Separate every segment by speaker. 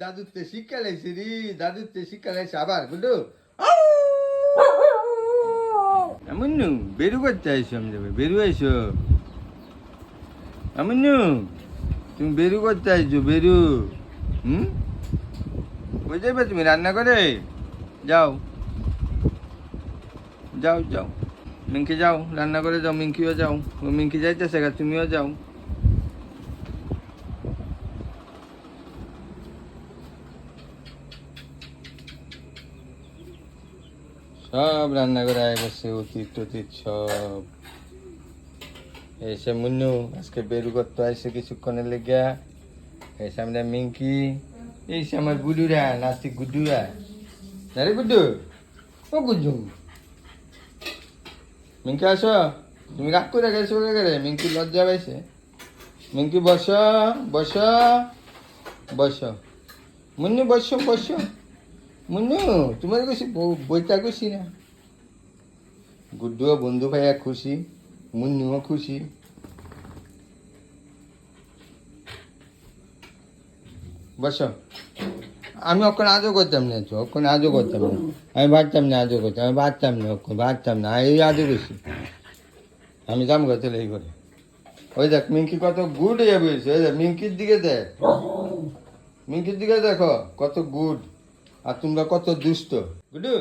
Speaker 1: দাদুতে শিক্ষা লাইছে রে দাদুতে শিক্ষা লাইছে আবার বুঝলো এমন নু বেরু করতে আইসো আমি যাবে বেরু আইসো। এমন নু তুমি বেরু করতে আইসো বেরু। হুম? কই যাবে তুমি রান্না করে যাও। যাও যাও। মিঙ্কি যাও রান্না করে যাও মিঙ্কিও যাও। মিঙ্কি যাইতেছে তুমিও যাও। সব রান্না করে আয় বসে অতীত টতীত সব। এসে মুন্নু, আজকে বেরু করতে আসছে কিছুক্ষণের লেগা এই সামনে মিঙ্কি। এই সে আমার গুডুরা নাতি গুডুরা। আরে গুড্ডু ও গুড্ডু মিঙ্কি আসো। তুমি রাগ করে গেছো করে মিঙ্কি লজ্জা পাইছে। মিঙ্কি বস বস বস। মুন্নু, বস বস। মুন্নু, তোমার খুশি বইটা খুশি না? গুড্ডুও বন্ধু ভাইয়া খুশি, মুন্নুও খুশি। বস। আমি ওখানে আজও করতাম না তো ওখানে আজও করতাম না। আমি বাড়তাম না আজও করতাম, আমি বাড়তাম না ওখানে বাড়তাম না, এই আজও করছি আমি দাম করতে এই করে ওই দেখ, মিঙ্কি কত গুড হয়ে বলছে ওই দেখ, মিঙ্কির দিকে দেখ। মিঙ্কির দিকে দেখো, কত গুড। আর তোমরা কত দুষ্ট। গুডু।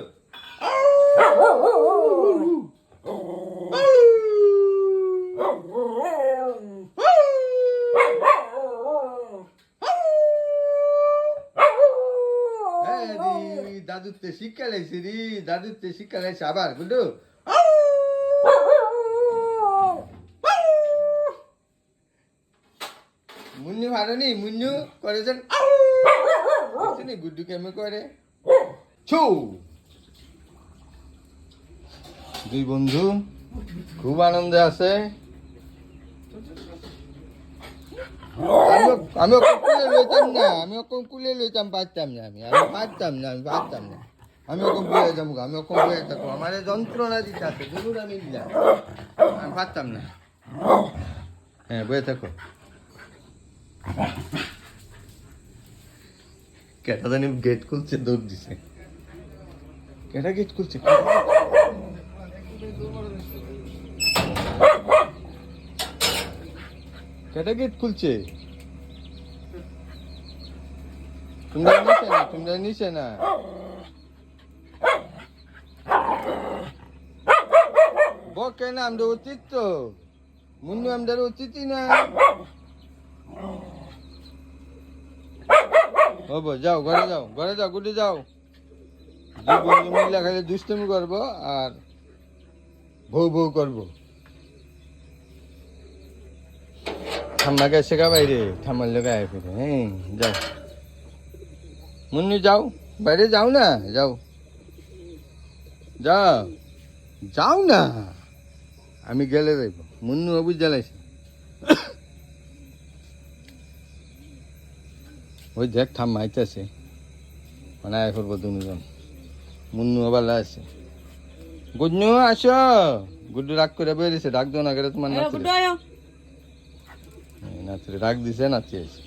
Speaker 1: দাদুতে শিক্ষা লাইছে রে, দাদুতে শিক্ষা লাইছে আবার, গুডু। মুন্নু ভালো নি মুন্নু করেছেন। নি গুড্ডু কেমন করে? ছু। দুই বন্ধু খুব আনন্দে আছে। আমি- ওকে কুলে লইতাম না আমি ওকে কুলে লইতাম পারতাম না আমি আমি পারতাম না আমি পারতাম না। আমি ওকে বয়ে যাব আমি ওকে বয়ে থাকব আমার যন্ত্রণা দিতে আছে দুনুর আমি দিলাম। আমি পারতাম না। হ্যাঁ বয়ে থাকো। কেটা জানি গেট খুলছে, দৌড় দিছে। কেটা গেট খুলছে? কেটা গেট খুলছে? তোমরা নিচে না, তোমরা নিচে না। বকে না আমরা উচিত তো। মুন্নু আমাদের উচিতই না। হব যাও, ঘরে যাও ঘরে যাও, গুটি যাও। দুই বন্ধু মিলে খালি দুষ্টমি করব আর বউ বউ করব। ঠাম্মাকে শেখা বাইরে ঠাম্মার লোক আয় ফিরে হ্যাঁ যাও। মুন্নি, যাও, বাইরে যাও না, যাও। যাও যাও না। আমি গেলে যাইব, মুন্নু অবুজ জ্বালাইছে। ওই দেখ ঠাম্মা আইতেছে। মানে আয় করব দুজন মুন্নু আবার আছে গুডনু আসো। গুড্ডু রাগ করে বেরিয়েছে। ডাক দো না করে তোমার রাগ দিছে নাচি আছে